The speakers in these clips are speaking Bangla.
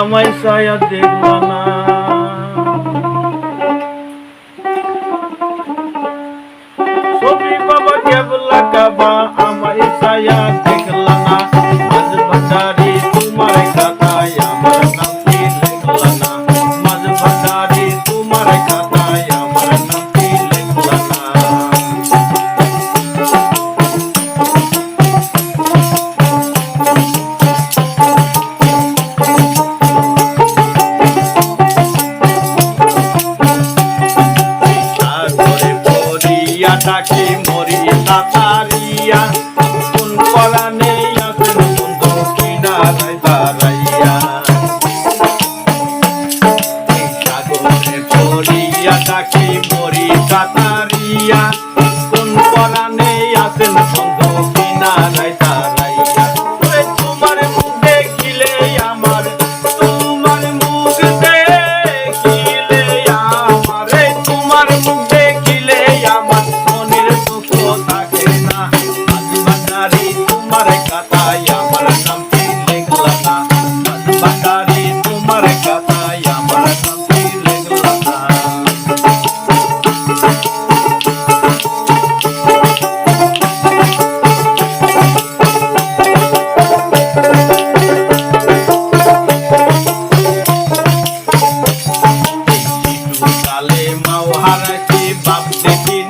আমায় সায়া দেখল না। ছবি বাবা কেবলা কাবা, আমায় সায়া দেখল না। আজ বাজারে তোমার খাতায় ডাকি মরি তাতারিয়া? কোন পরানে আছেন বন্ধু কিনারায় দাঁড়াইয়া সাগরে পড়িয়া ডাকি মরি তাতারিয়া? মাও কি বাপ দেখি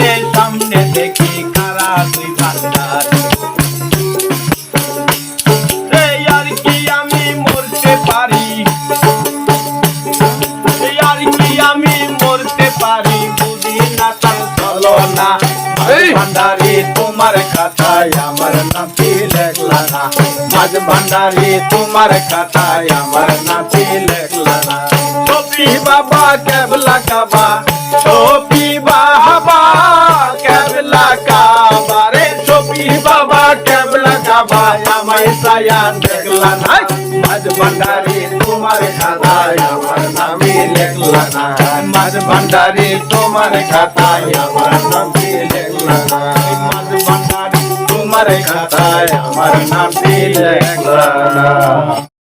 মরতে গেলে সামনে দেখি খারাপি ভান্ডারি এই আর কি আমি মরতে পারি এই আর কি আমি মরতে পারি বুঝি না তার চলো না এই! ভান্ডারি তোমার খাতায় আমার নামটি লেখলা না মাঝ ভান্ডারি তোমার খাতায় আমার নামটি লেখলা না সপি বাবা কেবলা কাবা বাবা কেবলা কাবা আমায় সায়ান দেখলা নাই মাঝ ভান্ডারি তোমার খাতায় আমার নামে লেখলা না মাঝ ভান্ডারি তোমার খাতায় আমার নামে লেখলা না মাঝ ভান্ডারি তোমার খাতায় আমার নামে লেখলা না